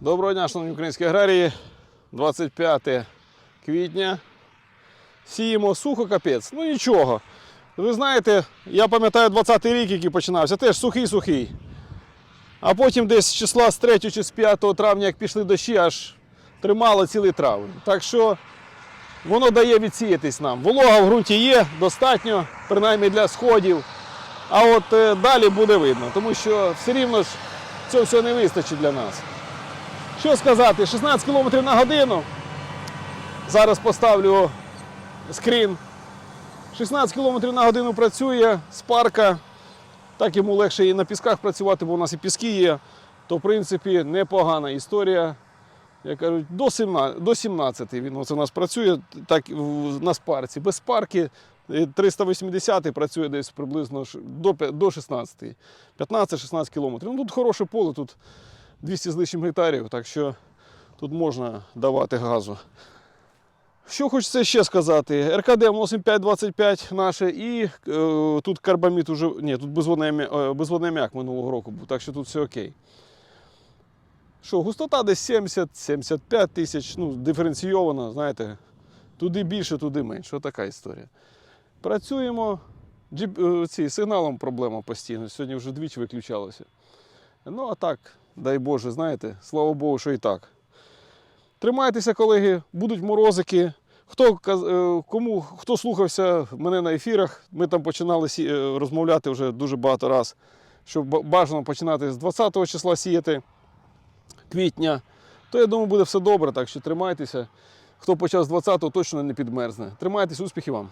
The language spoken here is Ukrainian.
Доброго дня, шановні українські аграрії. 25 квітня. Сіємо сухо капець. Ну нічого. Ви знаєте, я пам'ятаю 20-й рік, який починався, теж сухий-сухий. А потім десь з числа з 3 чи з 5 травня, як пішли дощі, аж тримало цілий травень. Так що воно дає відсіятись нам. Волога в ґрунті є, достатньо, принаймні для сходів. А от е, далі буде видно, тому що все рівно ж цього всього не вистачить для нас. Що сказати, 16 км на годину. Зараз поставлю скрін. 16 км на годину працює з парка. Так йому легше і на пісках працювати, бо у нас і піски є. То, в принципі, непогана історія. Я кажу, до 17, до 17 він оце у нас працює так, на спарці. Без спарки е, 380 працює десь приблизно до, до 16. 15-16 кілометрів. Ну, тут хороше поле, тут 200 з лишнім гектарів, так що тут можна давати газу. Що хочеться ще сказати? РКД 8525 наше і е, тут карбамід уже. Ні, тут безводний, амі- е, минулого року був, так що тут все окей. Що, густота десь 70-75 тисяч, ну, диференційована, знаєте, туди більше, туди менше. Отака історія. Працюємо. Джіп, е, ці, сигналом проблема постійно. Сьогодні вже двічі виключалося. Ну, а так, дай Боже, знаєте, слава Богу, що і так. Тримайтеся, колеги, будуть морозики. Хто, е, кому, хто слухався мене на ефірах, ми там починали е, розмовляти вже дуже багато разів, що бажано починати з 20 числа сіяти квітня, то я думаю, буде все добре, так що тримайтеся. Хто почав з 20-го, точно не підмерзне. Тримайтеся, успіхів вам!